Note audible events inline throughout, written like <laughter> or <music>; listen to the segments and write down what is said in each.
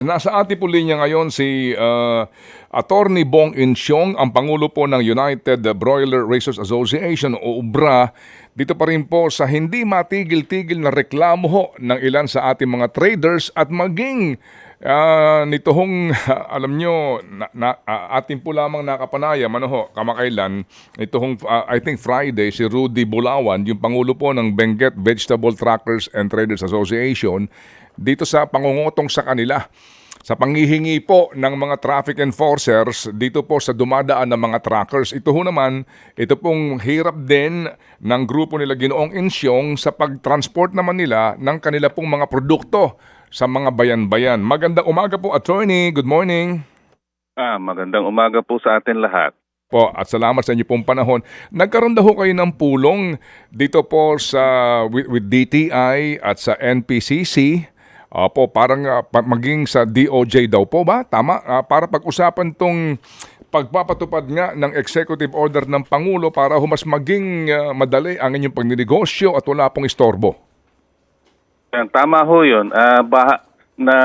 Nasa ating po linya ngayon si uh, Attorney Bong Insyong, ang Pangulo po ng United Broiler Racers Association o UBRA. Dito pa rin po sa hindi matigil-tigil na reklamo ho ng ilan sa ating mga traders at maging uh, nito hong, <laughs> alam nyo, na, na, uh, atin po lamang nakapanayam, ano ho, kamakailan, ito hong, uh, I think Friday, si Rudy Bulawan, yung Pangulo po ng Benguet Vegetable Trackers and Traders Association, dito sa pangungutong sa kanila sa panghihingi po ng mga traffic enforcers dito po sa dumadaan ng mga trackers. Ito ho naman, ito pong hirap din ng grupo nila Ginoong Insyong sa pagtransport naman nila ng kanila pong mga produkto sa mga bayan-bayan. Magandang umaga po, attorney. Good morning. Ah, magandang umaga po sa atin lahat. Po, at salamat sa inyo pong panahon. Nagkaroon daw kayo ng pulong dito po sa with, with DTI at sa NPCC Opo, parang uh, maging sa DOJ daw po ba? Tama? Uh, para pag-usapan tong pagpapatupad nga ng executive order ng Pangulo para humas maging uh, madali ang inyong pagninegosyo at wala pong istorbo. Tama ho yun. Uh, bah- na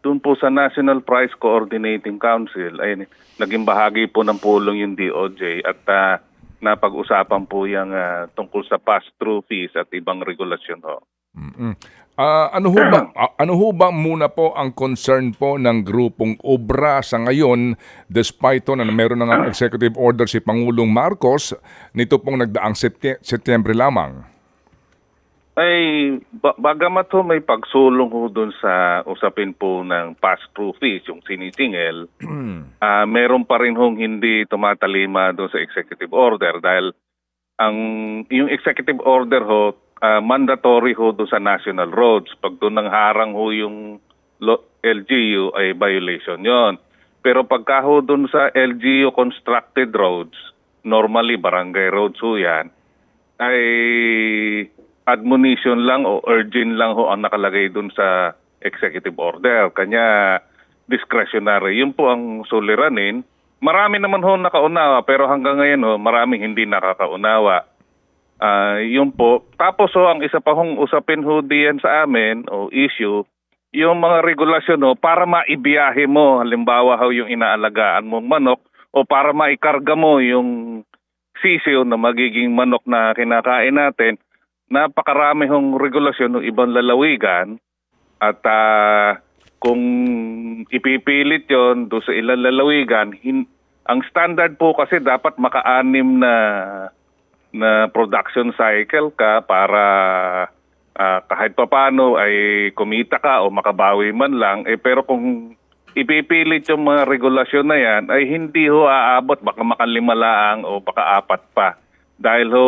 doon po sa National Price Coordinating Council ay naging bahagi po ng pulong yung DOJ at uh, napag-usapan po yung uh, tungkol sa pass-through fees at ibang regulasyon ho. Mm-mm. Uh, ano ho ba uh, <clears throat> ano ho ba muna po ang concern po ng grupong obra sa ngayon despite to na meron na nga <clears throat> executive order si Pangulong Marcos nito pong nagdaang Setyembre lamang? Ay ba- bagamat ho may pagsulong ho doon sa usapin po ng pass-through fees, yung sinisingil, uh, <clears throat> meron pa rin hong hindi tumatalima doon sa executive order dahil ang yung executive order ho uh, mandatory ho doon sa national roads. Pag doon nang harang ho yung LGU ay violation yon. Pero pagka ho doon sa LGU constructed roads, normally barangay roads ho yan, ay admonition lang o urging lang ho ang nakalagay doon sa executive order. Kanya discretionary. Yun po ang suliranin. Marami naman ho nakaunawa pero hanggang ngayon ho maraming hindi nakakaunawa. Uh, yun po. Tapos ho, ang isa pa hong usapin ho diyan sa amin o issue, yung mga regulasyon ho, para maibiyahe mo, halimbawa ho yung inaalagaan mong manok, o para maikarga mo yung sisiyo na magiging manok na kinakain natin, napakarami hong regulasyon ng ibang lalawigan. At uh, kung ipipilit yon do sa ilang lalawigan, hin- ang standard po kasi dapat maka-anim na na production cycle ka para uh, kahit papano ay kumita ka o makabawi man lang eh pero kung ipipilit yung mga regulasyon na yan ay hindi ho aabot. Baka makalima lang o baka apat pa. Dahil ho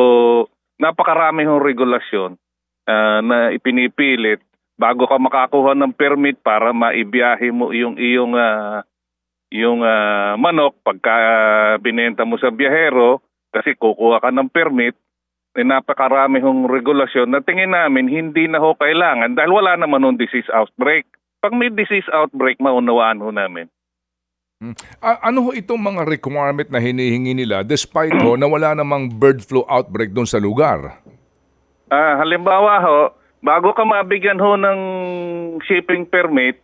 napakarami hong regulasyon uh, na ipinipilit bago ka makakuha ng permit para maibiyahe mo yung iyong uh, yung uh, manok pagka uh, binenta mo sa biyahero kasi kukuha ka ng permit, eh, napakarami hong regulasyon na tingin namin hindi na ho kailangan dahil wala naman hong disease outbreak. Pag may disease outbreak, maunawaan ho namin. Hmm. Ano ho itong mga requirement na hinihingi nila despite ho na wala namang bird flu outbreak doon sa lugar? Ah, halimbawa ho, bago ka mabigyan ho ng shipping permit,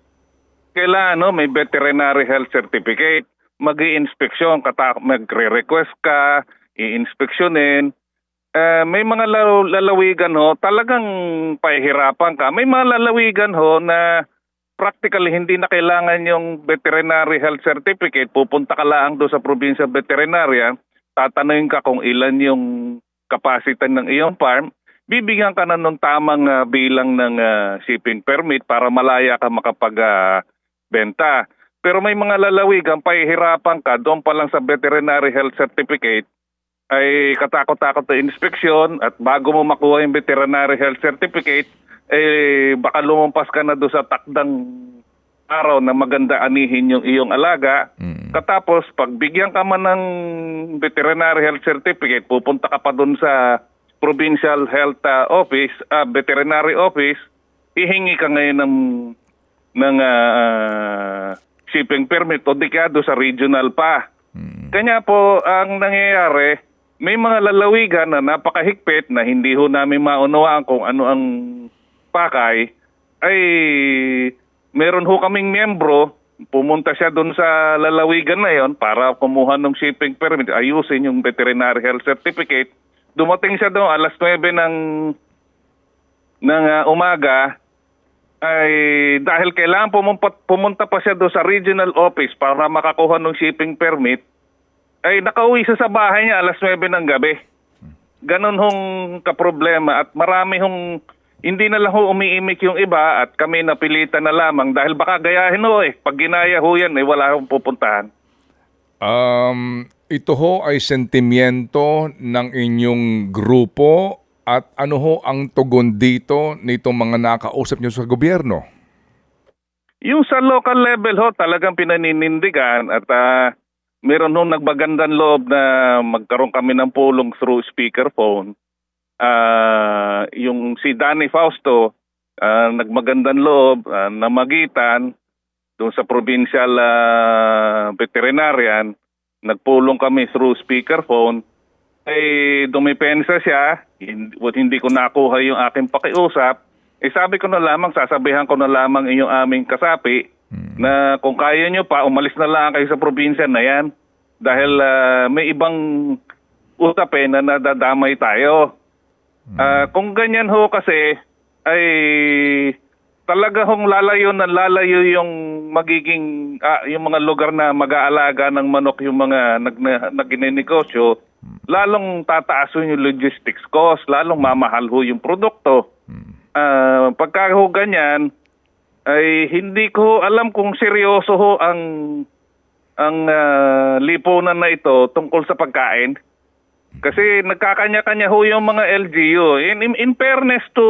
kailangan no, may veterinary health certificate. Mag-i-inspeksyon, magre-request ka, i-inspeksyonin. Uh, may mga lalawigan ho, talagang pahihirapan ka. May mga lalawigan ho na practically hindi na kailangan yung veterinary health certificate. Pupunta ka lang doon sa probinsya veterinarya, tatanungin ka kung ilan yung capacity ng iyong farm, bibigyan ka na ng tamang uh, bilang ng uh, shipping permit para malaya ka makapagbenta. Uh, Pero may mga lalawigan, pahihirapan ka doon pa lang sa veterinary health certificate, ay katakot-takot na inspeksyon at bago mo makuha yung veterinary health certificate, eh baka lumampas ka na doon sa takdang araw na maganda anihin yung iyong alaga. Mm. Katapos, pag bigyan ka man ng veterinary health certificate, pupunta ka pa doon sa provincial health uh, office, uh, veterinary office, hihingi ka ngayon ng ng uh, shipping permit o di ka doon sa regional pa. Mm. Kanya po ang nangyayari, may mga lalawigan na napakahigpit na hindi ho namin maunawaan kung ano ang pakay, ay meron ho kaming miyembro, pumunta siya doon sa lalawigan na yon para kumuha ng shipping permit, ayusin yung veterinary health certificate. Dumating siya doon alas 9 ng ng ah, umaga ay dahil kailangan pumunta, pumunta pa siya doon sa regional office para makakuha ng shipping permit, ay nakauwi siya sa bahay niya alas 9 ng gabi. Ganon hong kaproblema at marami hong hindi na lang ho umiimik yung iba at kami napilitan na lamang dahil baka gayahin ho eh. Pag ginaya ho yan eh wala hong pupuntahan. Um, ito ho ay sentimiento ng inyong grupo at ano ho ang tugon dito nitong mga nakausap nyo sa gobyerno? Yung sa local level ho, talagang pinaninindigan at ah, meron ho nagbagandang loob na magkaroon kami ng pulong through speakerphone. Ah, yung si Danny Fausto, ah, nagmagandang loob ah, na magitan doon sa provincial ah, veterinarian, nagpulong kami through speakerphone. Eh, dumipensa siya, hindi, hindi ko nakuha yung aking pakiusap. Eh sabi ko na lamang, sasabihan ko na lamang inyong aming kasapi na kung kaya nyo pa, umalis na lang kayo sa probinsya na yan. Dahil ah, may ibang usapin na nadadamay tayo. Ah, kung ganyan ho kasi, ay talaga hong lalayo na lalayo yung magiging ah, yung mga lugar na mag-aalaga ng manok yung mga nag, na, nagninegosyo, lalong tataas yung logistics cost, lalong mamahal ho yung produkto. Ah, pagka ho ganyan, ay hindi ko alam kung seryoso ho ang ang ah, lipunan na ito tungkol sa pagkain. Kasi nagkakanya-kanya ho yung mga LGU. In, in, in fairness to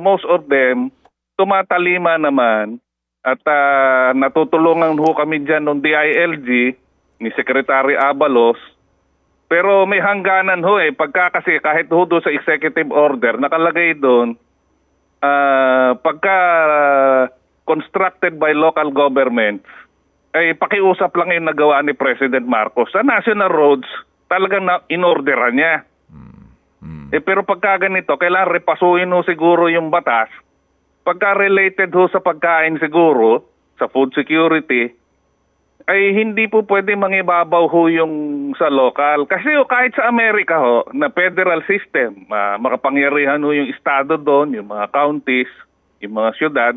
most of them, tumatalima naman at ah, natutulungan ho kami dyan ng DILG ni Secretary Abalos. Pero may hangganan ho eh. Pagka kasi kahit ho doon sa executive order, nakalagay doon, ah, pagka ah, constructed by local governments, ay pakiusap lang yung nagawa ni President Marcos. Sa national roads, talagang na inorderan niya. Eh pero pagka ganito, kailangan repasuin ho siguro yung batas. Pagka related ho sa pagkain siguro, sa food security, ay hindi po pwede mangibabaw ho yung sa local. Kasi ho, kahit sa Amerika ho, na federal system, ah, makapangyarihan ho yung estado doon, yung mga counties, yung mga syudad.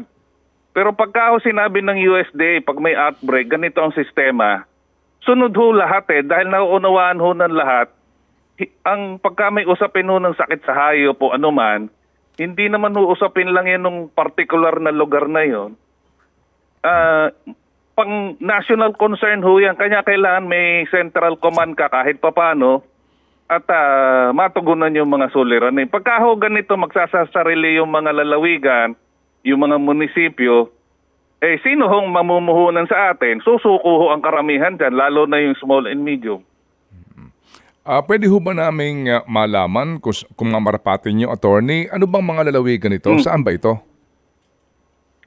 Pero pagka ho sinabi ng USDA, pag may outbreak, ganito ang sistema, sunod ho lahat eh, dahil nauunawaan ho ng lahat, ang pagka may usapin ho ng sakit sa hayop o anuman, hindi naman ho usapin lang yan ng particular na lugar na yon. Ah, pang national concern ho yan, kanya kailangan may central command ka kahit papano at ah, matugunan yung mga suliranin. Pagka ho ganito magsasasarili yung mga lalawigan, yung mga munisipyo, eh sino hong mamumuhunan sa atin? Susuko ho ang karamihan dyan, lalo na yung small and medium. Ah, pwede ho ba naming ah, malaman kung, kung mamarapatin nyo, attorney, ano bang mga lalawigan ito? Saan ba ito?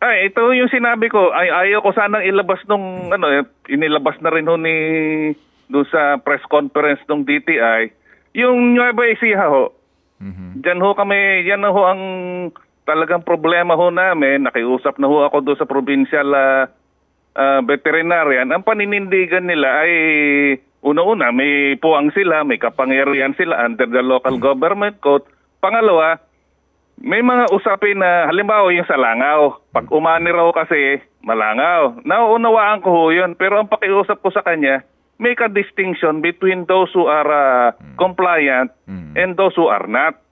Ay, ito yung sinabi ko. Ay, ayaw ko sanang ilabas nung, ano, eh, inilabas na rin ho ni, doon sa press conference ng DTI. Yung Nueva Ecija ho, Diyan ho kami, yan ho ang talagang problema ho namin. Nakiusap na ho ako doon sa provincial ah, ah, veterinarian. Ang paninindigan nila ay una-una, may puwang sila, may kapangyarihan sila under the local government code. Pangalawa, may mga usapin na halimbawa yung sa langaw. Pag umani raw kasi malangaw. Nauunawaan ko ho yun. Pero ang pakiusap ko sa kanya, make a distinction between those who are ah, compliant and those who are not.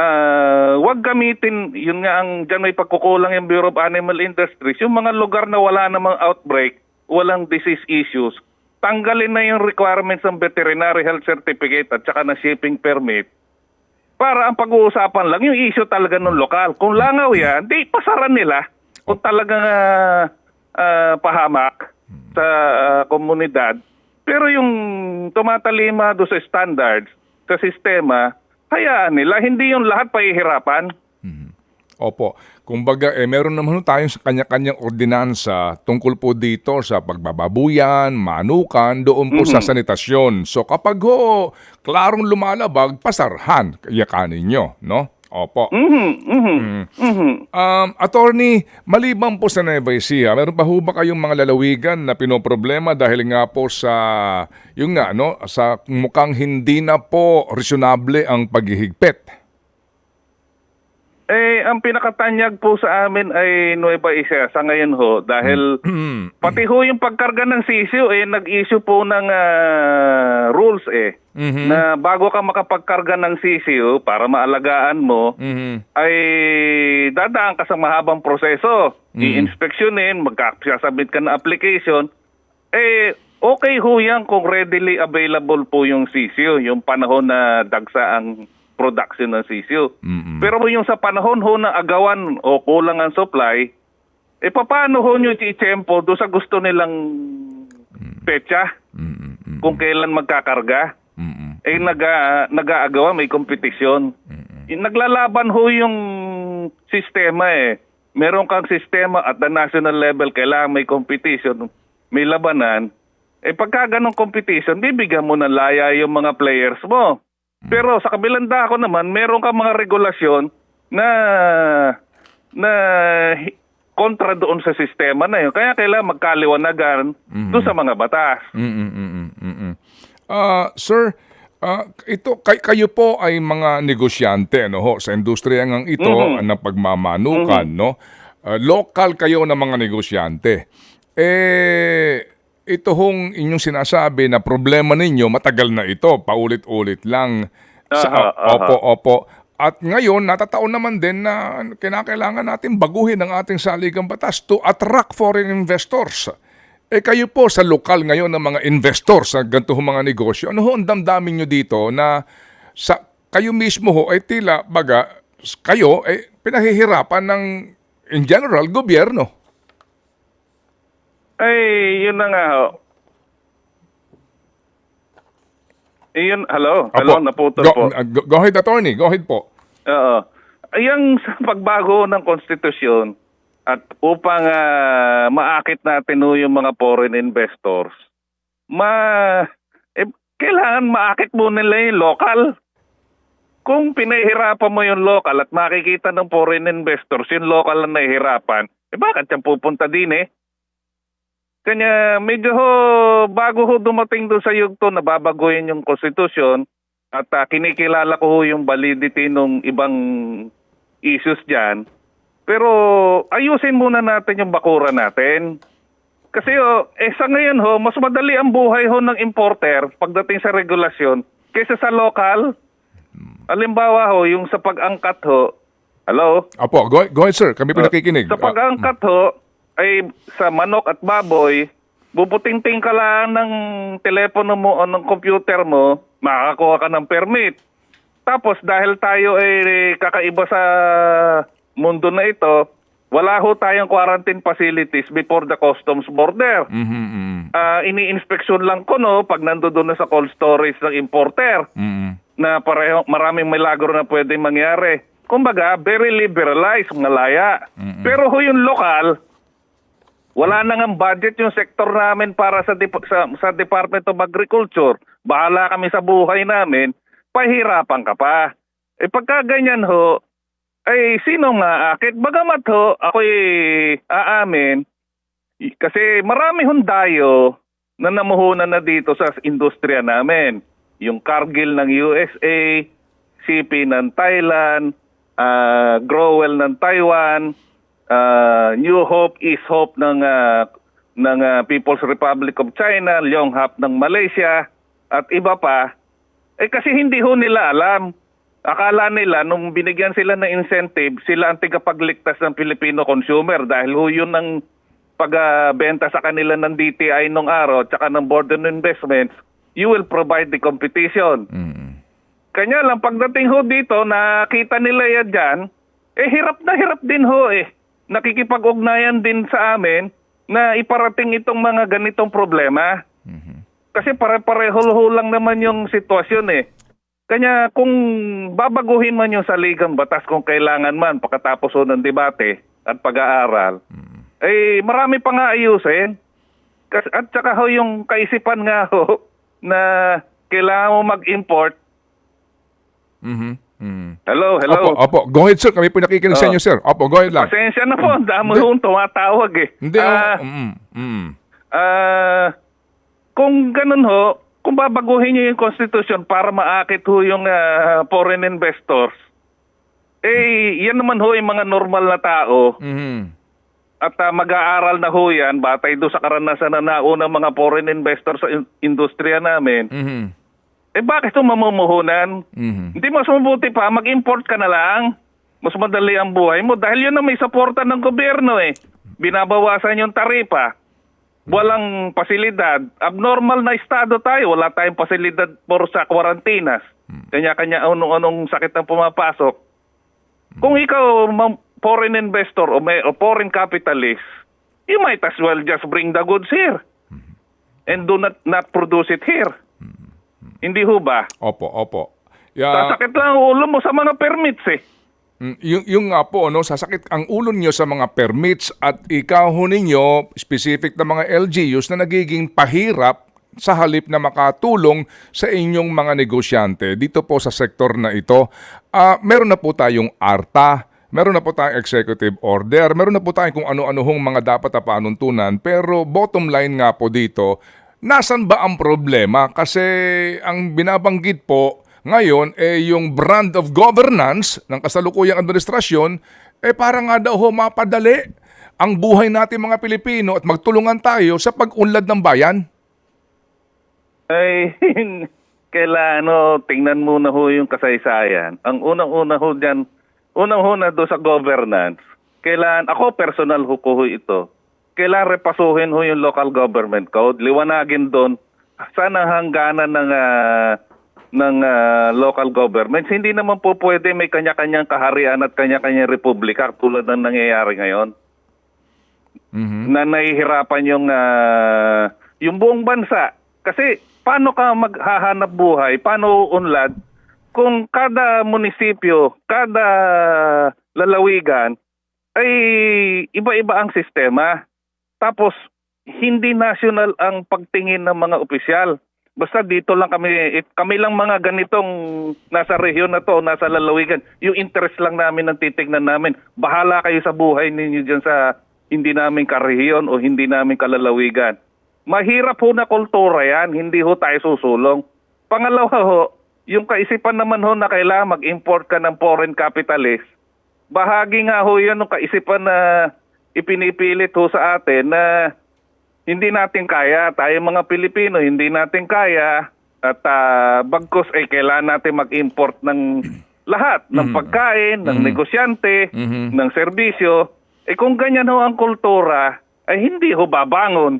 Ah, wag gamitin, yun nga ang dyan may pagkukulang yung Bureau of Animal Industries, yung mga lugar na wala namang outbreak, walang disease issues, tanggalin na yung requirements ng veterinary health certificate at saka na shipping permit para ang pag-uusapan lang yung issue talaga ng lokal. Kung langaw yan, di pasaran nila. Kung talagang ah, ah, pahamak sa ah, komunidad. Pero yung tumatalima do sa standards, sa sistema, hayaan nila. Hindi yung lahat pahihirapan. Opo. Kumbaga, eh, meron naman tayong sa kanya-kanyang ordinansa tungkol po dito sa pagbababuyan, manukan, doon po sa sanitasyon. So kapag ho, klarong lumalabag, pasarhan, yakanin nyo, no? Opo. Mhm, mhm, mhm. Um, attorney, maliban po sa Nueva Ecija, meron pa ho ba kayong mga lalawigan na pinoproblema dahil nga po sa, yung nga, no, sa mukhang hindi na po reasonable ang paghihigpit? Eh, ang pinakatanyag po sa amin ay Nueva Ecija sa ngayon ho dahil Hmm. pati ho yung pagkarga ng sisiyo eh nag-issue po ng ah, rules eh Mhm. na bago ka makapagkarga ng sisiyo para maalagaan mo Mhm. ay dadaan ka sa mahabang proseso. I-inspeksyonin, magkasabit ka ng application. Eh, okay ho yan kung readily available po yung sisiyo, yung panahon na dagsa ang production ng sisiyo. Mhm. Pero yung sa panahon ho na agawan o kulang ang supply, eh paano ho nyo i-tempo doon sa gusto nilang petsa Mhm. Mhm. kung kailan magkakarga? Mhm. eh naga nag-aagawa may kompetisyon. Yung Naglalaban ho yung sistema eh. Meron kang sistema at the national level kailangan may competition, may labanan. Eh pagka ganong competition, bibigyan mo ng laya yung mga players mo. Pero sa kabilang dako naman, meron kang mga regulasyon na na kontra doon sa sistema na yun. Kaya kailangan magkaliwanagan doon sa mga batas. Ah, sir, ah, ito kay, kayo po ay mga negosyante no ho sa industriya ngang ito Mhm. ng pagmamanukan no. Ah, local kayo na mga negosyante. Eh ito hong inyong sinasabi na problema ninyo matagal na ito, paulit-ulit lang. Sa, Aha, aha. Opo, opo. At ngayon, natataon naman din na kinakailangan natin baguhin ang ating saligang batas to attract foreign investors. Eh kayo po sa lokal ngayon ng mga investors sa ganito mga negosyo, ano ho ang damdamin nyo dito na sa kayo mismo ho ay tila baga kayo ay pinahihirapan ng in general gobyerno. Ay, yun na nga ho. Yun, hello, hello, Opo. naputol go, po. uh, go, go ahead attorney, go ahead po. Oo. Ayang <laughs> sa pagbago ng konstitusyon at upang ah, maakit natin ho yung mga foreign investors, ma eh, kailangan maakit mo nila yung local. Kung pinahirapan mo yung local at makikita ng foreign investors, yung local na nahihirapan, eh bakit yan pupunta din eh? Kanya medyo ho, bago ho dumating doon sa yugto na babaguhin yung konstitusyon at ah, kinikilala ko ho yung validity ng ibang issues dyan. Pero ayusin muna natin yung bakura natin. Kasi ho, eh sa ngayon ho, mas madali ang buhay ho ng importer pagdating sa regulasyon kaysa sa local. Halimbawa ho, yung sa pag-angkat ho, hello? Apo, go, go ahead sir, kami pinakikinig. Sa Ah, pag-angkat ho, ay sa manok at baboy, bubuting-ting ka lang ng telepono mo o ng computer mo, makakakuha ka ng permit. Tapos dahil tayo ay kakaiba sa mundo na ito, wala ho tayong quarantine facilities before the customs border. mhm, mhm, Ah, ini-inspeksyon lang ko no pag nandoon na sa cold storage ng importer mhm. na pareho maraming milagro na pwedeng mangyari. Kumbaga, very liberalized, malaya. Pero ho yung lokal, wala na nga budget yung sektor namin para sa, dep- sa, sa Department of Agriculture. Bahala kami sa buhay namin, pahirapan ka pa. Eh pagka ganyan ho, ay sino nga akit? Bagamat ho, ako'y aamin, kasi marami hong dayo na namuhunan na dito sa industriya namin. Yung Cargill ng USA, CP ng Thailand, ah, Growell ng Taiwan, ah, New Hope, East Hope ng ah, ng ah, People's Republic of China, Yonghap ng Malaysia at iba pa. Eh kasi hindi ho nila alam. Akala nila nung binigyan sila ng incentive, sila ang tagapagligtas ng Filipino consumer dahil ho yun ang pagbenta sa kanila ng DTI nung araw at saka ng Board of Investments, you will provide the competition. Mhm. Kanya lang, pagdating ho dito, nakita nila yan dyan, eh hirap na hirap din ho eh. Nakikipag-ugnayan din sa amin na iparating itong mga ganitong problema. Kasi pare-pareho ho lang naman yung sitwasyon eh. Kanya kung babaguhin man yung saligang batas kung kailangan man pagkatapos ng debate at pag-aaral, eh marami pa nga ayusin. At saka ho yung kaisipan nga ho <laughs> na kailangan mo mag-import Mhm. Mhm. Hello, hello. Opo, opo. Go ahead, sir. Kami po nakikinig sa Oh. inyo, sir. Opo, go ahead lang. Pasensya na po, dami hong tumatawag eh. Hindi, Ah, oh, mm, mm. ah, kung ganun ho, kung babaguhin niyo yung constitution para maakit ho yung ah, foreign investors, eh, yan naman ho yung mga normal na tao Mhm. at ah, mag-aaral na ho yan, batay do sa karanasan na naunang mga foreign investors sa in- industriya namin. Mhm. Eh bakit ito mamumuhunan? Mhm. Hindi mas mabuti pa, mag-import ka na lang. Mas madali ang buhay mo dahil yun ang may suporta ng gobyerno eh. Binabawasan yung taripa. Walang pasilidad. Abnormal na estado tayo. Wala tayong pasilidad for sa kwarantinas. Kanya-kanya anong-anong sakit ang pumapasok. Kung ikaw foreign investor o, may, o foreign capitalist, you might as well just bring the goods here and do not not produce it here. Hindi ho ba? Opo, opo. Yeah. Sasakit lang ang ulo mo sa mga permits eh. Mm, yung, yung nga po, ano, sasakit ang ulo nyo sa mga permits at ikaw ho ninyo, specific na mga LGUs na nagiging pahirap sa halip na makatulong sa inyong mga negosyante dito po sa sektor na ito. Ah, meron na po tayong ARTA, meron na po tayong executive order, meron na po tayong kung ano-ano hong mga dapat na panuntunan, pero bottom line nga po dito, nasan ba ang problema? Kasi ang binabanggit po ngayon, eh, yung brand of governance ng kasalukuyang administrasyon, eh, parang nga daw ho mapadali ang buhay natin mga Pilipino at magtulungan tayo sa pag-unlad ng bayan. Ay, <laughs> kailangan no, tingnan muna ho yung kasaysayan. Ang unang-una ho dyan, unang-una do sa governance, kailangan, ako personal ho ko ho ito, kailangan repasuhin ho yung local government code, liwanagin doon, sana hangganan ng, ah, ng ah, local governments. Hindi naman po pwede may kanya-kanyang kaharian at kanya-kanyang republika tulad ng nangyayari ngayon. na nahihirapan yung ah, yung buong bansa. Kasi paano ka maghahanap buhay, paano unlad kung kada munisipyo, kada lalawigan ay iba-iba ang sistema. Tapos hindi national ang pagtingin ng mga opisyal. Basta dito lang kami, kami lang mga ganitong nasa rehiyon na to, nasa lalawigan. Yung interest lang namin ang titignan namin. Bahala kayo sa buhay ninyo dyan sa hindi namin karehiyon o hindi namin kalalawigan. Mahirap ho na kultura yan, hindi ho tayo susulong. Pangalawa ho, yung kaisipan naman ho na kailangan mag-import ka ng foreign capitalist, bahagi nga ho yan ng kaisipan na ipinipilit ho sa atin na hindi natin kaya, tayo mga Pilipino, hindi natin kaya at ah, bagkus ay kailangan natin mag-import ng lahat, ng pagkain, ng negosyante, Mhm. ng serbisyo. Eh kung ganyan ho ang kultura, ay hindi ho babangon.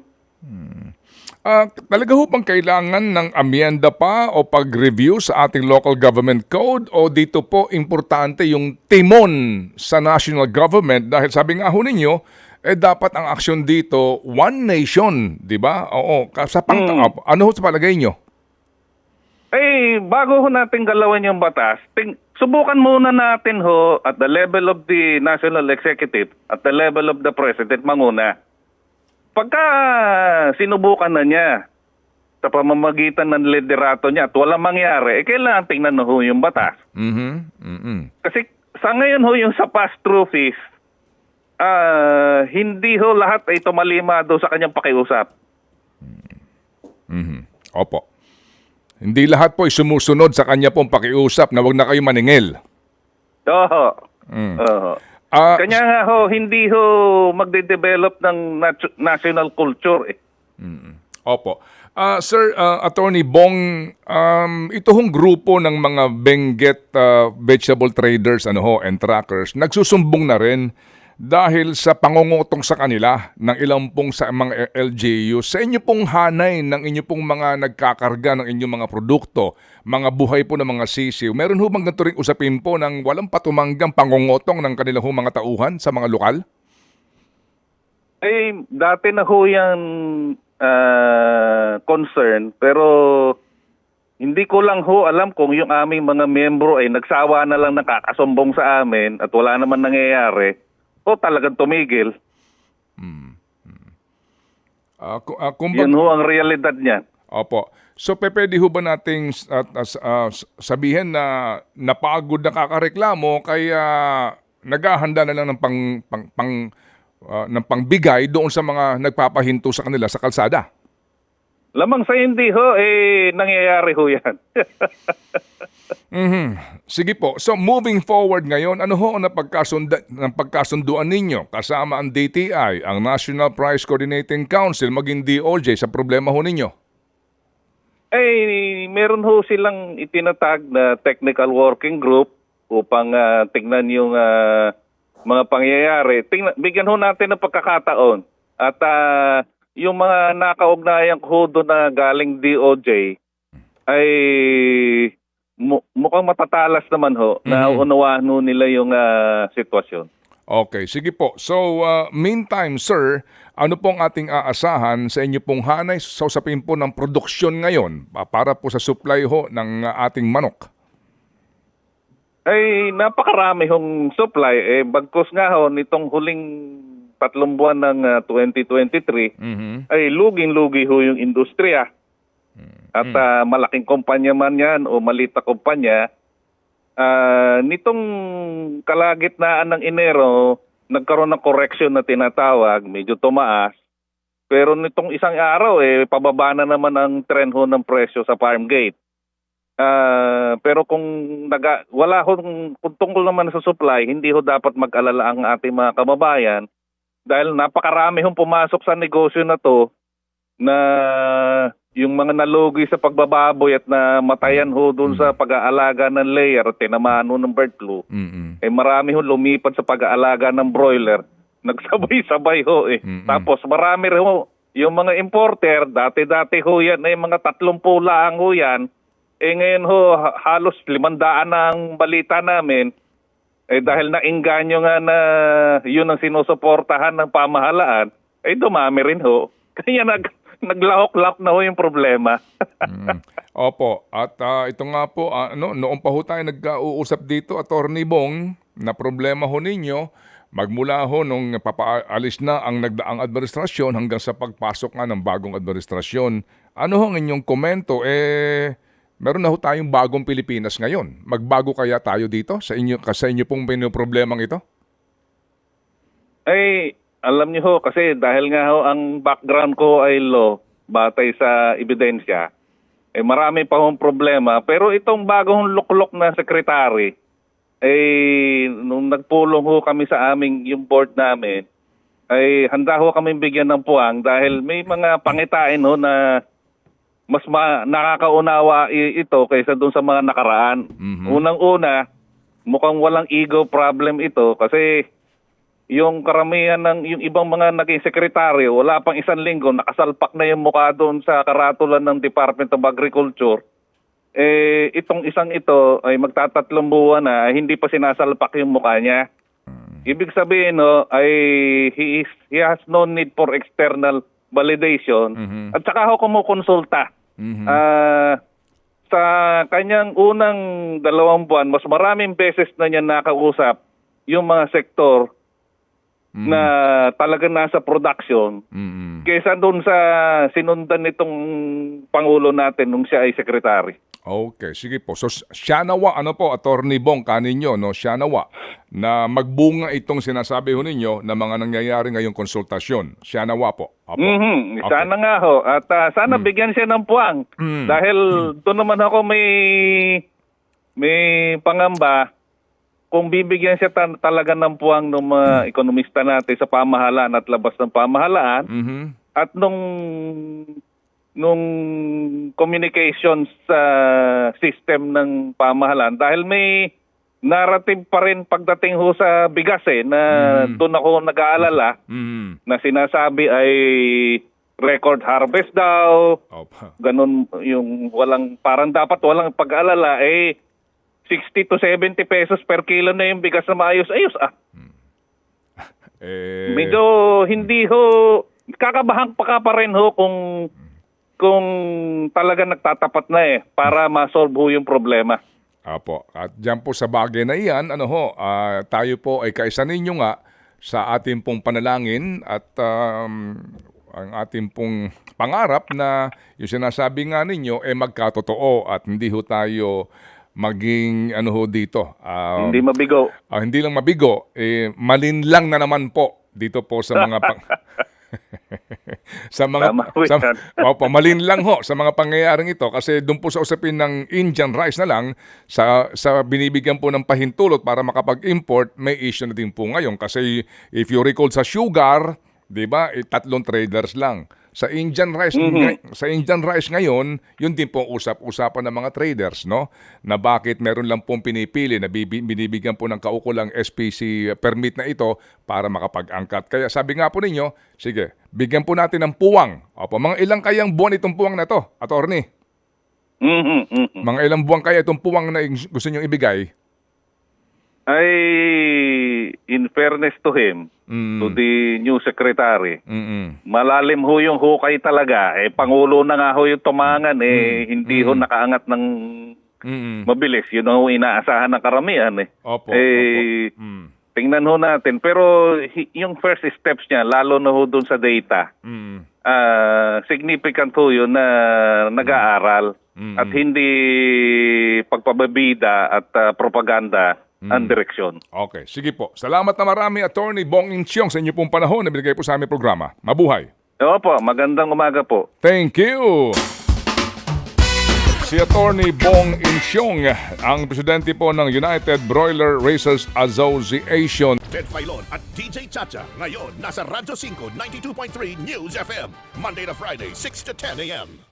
Ah, talaga ho bang kailangan ng amyenda pa o pag-review sa ating local government code o dito po importante yung timon sa national government dahil sabi nga ho ninyo, eh dapat ang aksyon dito one nation, di ba? Oo, sa pang ano ho sa palagay nyo? Eh, bago ho natin galawan yung batas, ting, subukan muna natin ho at the level of the national executive, at the level of the president, manguna. Pagka sinubukan na niya sa pamamagitan ng liderato niya at walang mangyari, eh kailangan tingnan na ho yung batas. Mhm. Mhm. Kasi sa ngayon ho yung sa pass-through fees, ah, hindi ho lahat ay tumalimado sa kanyang pakiusap. Mhm. Opo. Hindi lahat po ay sumusunod sa kanya pong pakiusap na wag na kayo maningil. Oo. Mm. Oo. Ah, Kanya nga ho, hindi ho magde-develop ng nat- national culture eh. Opo. Ah, Sir ah, Attorney Bong, um, ito hong grupo ng mga Benguet ah, vegetable traders ano ho, and trackers, nagsusumbong na rin dahil sa pangungutong sa kanila ng ilang pong sa mga LGU. Sa inyo pong hanay ng inyo pong mga nagkakarga ng inyong mga produkto, mga buhay po ng mga sisiw, meron ho bang ganito rin usapin po ng walang patumanggang pangungutong ng kanilang ho mga tauhan sa mga lokal? Eh, dati na ho yan ah, concern, pero hindi ko lang ho alam kung yung aming mga membro ay nagsawa na lang nakakasumbong sa amin at wala naman nangyayari o talagang tumigil. Ah, ku- ah, kumbaga- Yun ho ang realidad niya. Opo. So, pe- pwede ho ba nating uh, uh, sabihin na napagod na kakareklamo kaya naghahanda na lang ng pang, pang, pang, uh, ng pangbigay doon sa mga nagpapahinto sa kanila sa kalsada? Lamang sa hindi ho, eh, nangyayari ho yan. <laughs> Mhm. Sige po. So moving forward ngayon, ano ho ang napagkasunda, pagkasunduan ninyo kasama ang DTI, ang National Price Coordinating Council, maging DOJ sa problema ho ninyo? eh, meron ho silang itinatag na technical working group upang ah, tingnan yung ah, mga pangyayari. Tingnan, bigyan ho natin ng pagkakataon. At ah, yung mga nakaugnayang ho doon na galing DOJ ay mu- mukhang matatalas naman ho na Mhm. unawaan ho nila yung ah, sitwasyon. Okay, sige po. So, uh, meantime, sir, ano pong ating aasahan sa inyo pong hanay sa usapin po ng produksyon ngayon pa- para po sa supply ho ng uh, ating manok? Ay napakarami hong supply. Eh, bagkos nga ho, nitong huling tatlong buwan ng ah, 2023, Mhm. ay luging-lugi ho yung industriya. At ah, malaking kumpanya man yan o maliit na kumpanya, ah, nitong kalagitnaan ng Enero, nagkaroon ng correction na tinatawag, medyo tumaas. Pero nitong isang araw, eh, pababa na naman ang trend ho ng presyo sa farm gate. Ah, pero kung naga, wala ho, kung tungkol naman sa supply, hindi ho dapat mag-alala ang ating mga kababayan dahil napakarami hong pumasok sa negosyo na to na yung mga nalugi sa pagbababoy at na matayan ho doon sa pag-aalaga ng layer at tinamaan ho ng bird flu, Mhm. eh marami ho lumipad sa pag-aalaga ng broiler. <laughs> Nagsabay-sabay ho eh. Mm-mm. Tapos marami rin ho, yung mga importer, dati-dati ho yan, eh mga tatlong pula ang ho yan, eh ngayon ho, ha- halos limandaan ang balita namin, eh dahil nainganyo nga na yun ang sinusuportahan ng pamahalaan, eh dumami rin ho. <laughs> Kaya nag, naglahok-lahok na ho yung problema. <laughs> Mm. Opo, at ah, ito nga po, ah, ano, noon pa ho tayo nagkausap dito, Attorney Bong, na problema ho ninyo, magmula ho nung papaalis na ang nagdaang administrasyon hanggang sa pagpasok nga ng bagong administrasyon. Ano ho ang inyong komento? Eh, meron na ho tayong bagong Pilipinas ngayon. Magbago kaya tayo dito sa inyo, sa inyo pong problemang ito? Ay, alam niyo ho, kasi dahil nga ho ang background ko ay law, batay sa ebidensya, eh marami pa hong problema. Pero itong bagong luklok na sekretary, eh nung nagpulong ho kami sa aming yung board namin, ay handa ho kami bigyan ng puwang dahil may mga pangitain ho na mas ma- nakakaunawa ito kaysa doon sa mga nakaraan. Mhm. Unang-una, mukhang walang ego problem ito kasi yung karamihan ng yung ibang mga naging sekretaryo, wala pang isang linggo, nakasalpak na yung mukha doon sa karatulan ng Department of Agriculture. Eh, itong isang ito ay magtatatlong buwan na, hindi pa sinasalpak yung mukha niya. Ibig sabihin, no, ay he, is, he has no need for external validation. Mhm. At saka ako kumukonsulta. Mhm. Ah, sa kanyang unang dalawang buwan, mas maraming beses na niya nakausap yung mga sektor Mhm. na talaga nasa production Mhm. kaysa doon sa sinundan nitong Pangulo natin nung siya ay sekretary. Okay, sige po. So siya nawa, ano po, Attorney Bong, kaninyo, no, siya nawa, na magbunga itong sinasabi ho ninyo na mga nangyayari ngayong konsultasyon. Siya nawa po. Apo. Mhm, Okay. Sana nga ho. At ah, sana bigyan siya ng puwang. Mm. Dahil doon naman ako may may pangamba kung bibigyan siya ta- talaga ng puwang ng mga ekonomista natin sa pamahalaan at labas ng pamahalaan Mhm. at nung nung communications sa system ng pamahalaan dahil may narrative pa rin pagdating ho sa bigas eh na Mm. doon ako nag-aalala Mhm. na sinasabi ay record harvest daw, Opo. ganun yung walang, parang dapat walang pag-alala, eh, 60 to 70 pesos per kilo na yung bigas na maayos-ayos. Ah, <laughs> Eh, medyo hindi ho, kakabahang pa ka pa rin ho kung, kung talaga nagtatapat na eh, para ma-solve ho yung problema. Apo. At dyan po sa bagay na iyan, ano ho, ah, tayo po ay kaisa ninyo nga sa ating pong panalangin at um, ang ating pong pangarap na yung sinasabi nga ninyo eh magkatotoo at hindi ho tayo maging ano ho dito. ah, Hindi mabigo. ah, hindi lang mabigo, eh, malinlang na naman po dito po sa mga pang... <laughs> sa mga Tama po sa, yan. <laughs> Opo, malinlang ho sa mga pangyayaring ito kasi doon po sa usapin ng Indian rice na lang sa sa binibigyan po ng pahintulot para makapag-import may issue na din po ngayon kasi if you recall sa sugar, 'di ba? Eh, tatlong traders lang. Sa Indian rice ngay- sa Indian rice ngayon, yun din po usap-usapan ng mga traders, no? Na bakit meron lang pong pinipili na binibigyan po ng kaukulang SPC permit na ito para makapag-angkat. Kaya sabi nga po ninyo, sige, bigyan po natin ng puwang. Opo, mga ilang kayang buwan itong puwang na to, attorney? Mhm, mhm. Mga ilang buwan kaya itong puwang na gusto nyo ibigay? Ay, in fairness to him, Mm. to the new secretary, Mm-mm. malalim ho yung hukay talaga. Eh, Pangulo na nga ho yung tumangan. Eh, hindi ho nakaangat ng Mm-mm. mabilis. Yun ho inaasahan ng karamihan. Eh. Opo, eh, opo. Mm. Tingnan ho natin. Pero yung first steps niya, lalo na ho dun sa data, Mm. ah, significant ho yun na nag-aaral Mm. at hindi pagpababida at ah, propaganda ang direksyon. Okay, sige po. Salamat na marami, Attorney Bong Incheong, sa inyo pong panahon na binigay po sa aming programa. Mabuhay. Opo, magandang umaga po. Thank you! Si Attorney Bong Incheong, ang presidente po ng United Broiler Racers Association. Ted Filon at DJ Chacha. Ngayon, nasa Radyo 5, 92.3 News FM. Monday to Friday, 6 to 10 a.m.